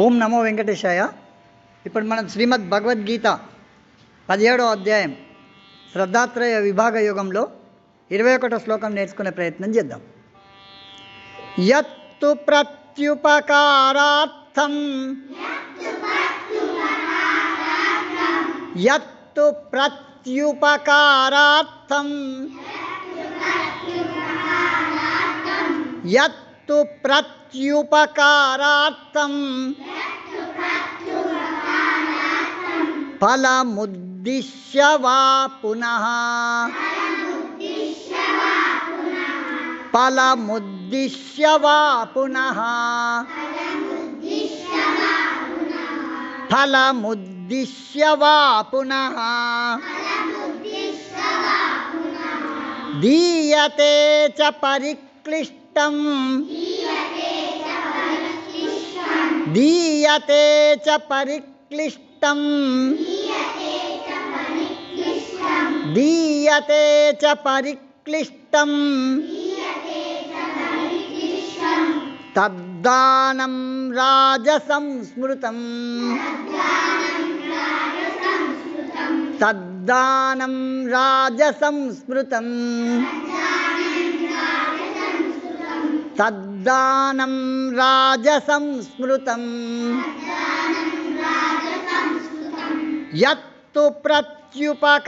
ఓం నమో వెంకటేశాయ. ఇప్పుడు మనం శ్రీమద్ భగవద్గీత పదిహేడో అధ్యాయం శ్రద్ధాత్రయ విభాగ యోగంలో ఇరవై ఒకటో శ్లోకం నేర్చుకునే ప్రయత్నం చేద్దాం. యత్తు ప్రత్యుపకారార్థం. యత్తు ప్రత్యుపకారార్థం. यत्तु प्रत्युपकारार्थं फलमुद्दिश्य वा पुनः। फलमुद्दिश्य वा पुनः। फलमुद्दिश्य वा पुनः। दीयते च परिक्लिष्ट समस्तं दीयते च परिक्लिष्टं दीयते च परिक्लिष्टं तद्दानं राजसंस्मृतम् तद्दानं राजसंस्मृतम् तद्दानं राजसं स्मृतं यत्तु प्रत्युपकारार्थं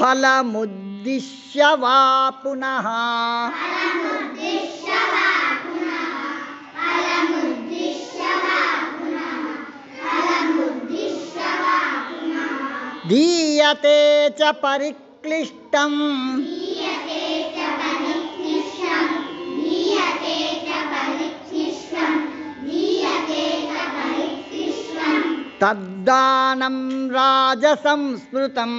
फलमुद्दिश्य वा पुनः। दीयते च परिक्लिष्टम्। तद्दानं राजसंस्मृतम्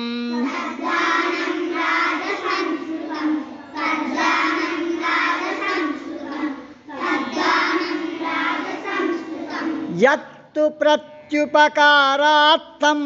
यत्तु प्रत्युपकारार्थम्।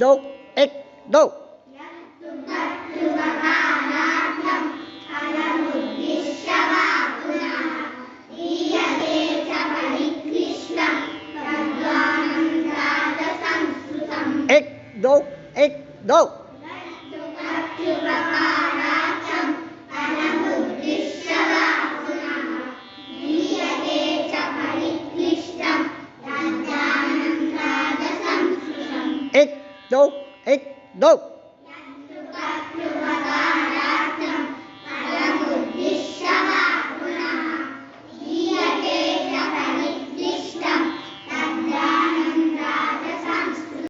दो एक दो। एक Então, em, não!